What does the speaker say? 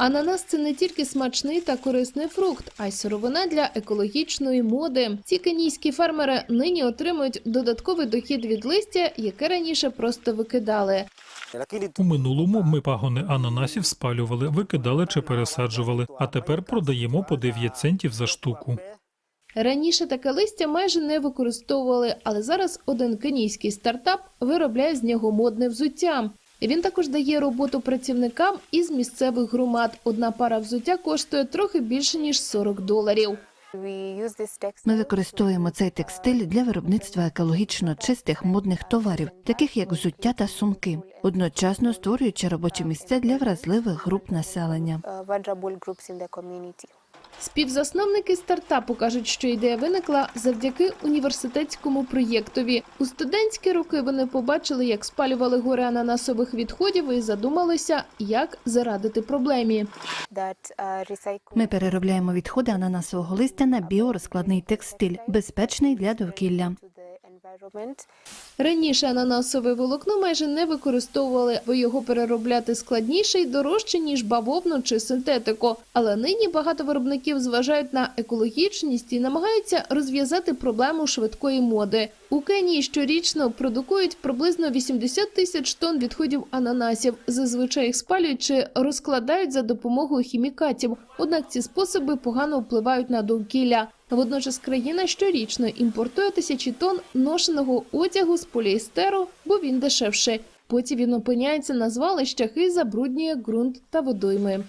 Ананас це не тільки смачний та корисний фрукт, а й сировина для екологічної моди. Ці кенійські фермери нині отримують додатковий дохід від листя, яке раніше просто викидали. У минулому ми пагони ананасів спалювали, викидали чи пересаджували, а тепер продаємо по 9 центів за штуку. Раніше таке листя майже не використовували, але зараз один кенійський стартап виробляє з нього модне взуття. Він також дає роботу працівникам із місцевих громад. Одна пара взуття коштує трохи більше ніж 40 доларів. Ми використовуємо цей текстиль для виробництва екологічно чистих модних товарів, таких як взуття та сумки, одночасно створюючи робочі місця для вразливих груп населення. Співзасновники стартапу кажуть, що ідея виникла завдяки університетському проєктові. У студентські роки вони побачили, як спалювали гори ананасових відходів, і задумалися, як зарадити проблемі. Uh, Ми переробляємо відходи ананасового листя на біорозкладний текстиль, безпечний для довкілля. Раніше ананасове волокно майже не використовували, бо його переробляти складніше і дорожче ніж бавовну чи синтетику. Але нині багато виробників зважають на екологічність і намагаються розв'язати проблему швидкої моди. У Кенії щорічно продукують приблизно 80 тисяч тонн відходів ананасів. Зазвичай їх спалюють чи розкладають за допомогою хімікатів. Однак ці способи погано впливають на довкілля. Водночас країна щорічно імпортує тисячі тонн ношеного одягу з поліестеру, бо він дешевше. Потім він опиняється на звалищах і забруднює ґрунт та водойми.